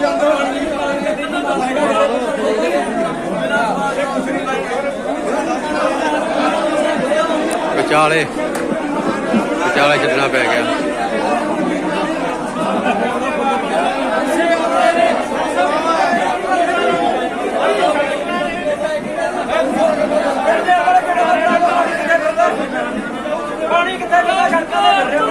Jangan ਵਿਚਾਲੇ। ਵਿਚਾਲੇ ਛੱਡਣਾ ਪੈ ਗਿਆ। ਪਾਣੀ ਕਿੱਥੇ ਲਾ ਛੱਡਦਾ